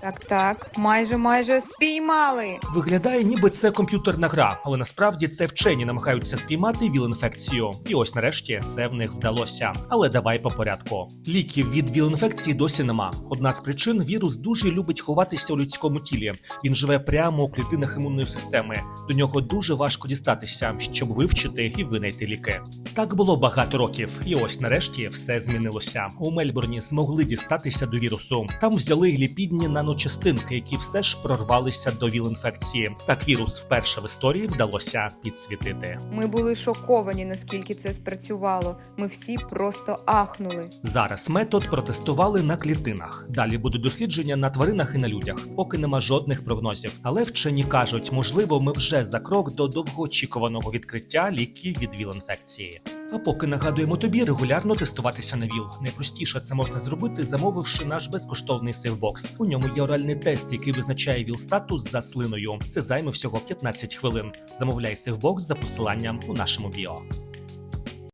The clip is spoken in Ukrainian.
Так, так, майже майже спіймали. Виглядає, ніби це комп'ютерна гра, але насправді це вчені намагаються спіймати ВІЛ-інфекцію. І ось нарешті це в них вдалося. Але давай по порядку. Ліків від ВІЛ-інфекції досі нема. Одна з причин вірус дуже любить ховатися у людському тілі. Він живе прямо у клітинах імунної системи. До нього дуже важко дістатися, щоб вивчити і винайти ліки. Так було багато років, і ось нарешті все змінилося. У Мельбурні змогли дістатися до вірусу. Там взяли ліпідні наночастинки, які все ж прорвалися до ВІЛ-інфекції. Так вірус вперше в історії вдалося підсвітити. Ми були шоковані, наскільки це спрацювало. Ми всі просто ахнули. Зараз метод протестували на клітинах. Далі будуть дослідження на тваринах і на людях. Поки нема жодних прогнозів. Але вчені кажуть, можливо, ми вже за крок до довгоочікуваного відкриття ліків від ВІЛ-інфекції. А поки нагадуємо тобі регулярно тестуватися на ВІЛ. Найпростіше це можна зробити, замовивши наш безкоштовний сейфбокс. У ньому є оральний тест, який визначає ВІЛ статус за слиною. Це займе всього 15 хвилин. Замовляй сейфбокс за посиланням у нашому біо.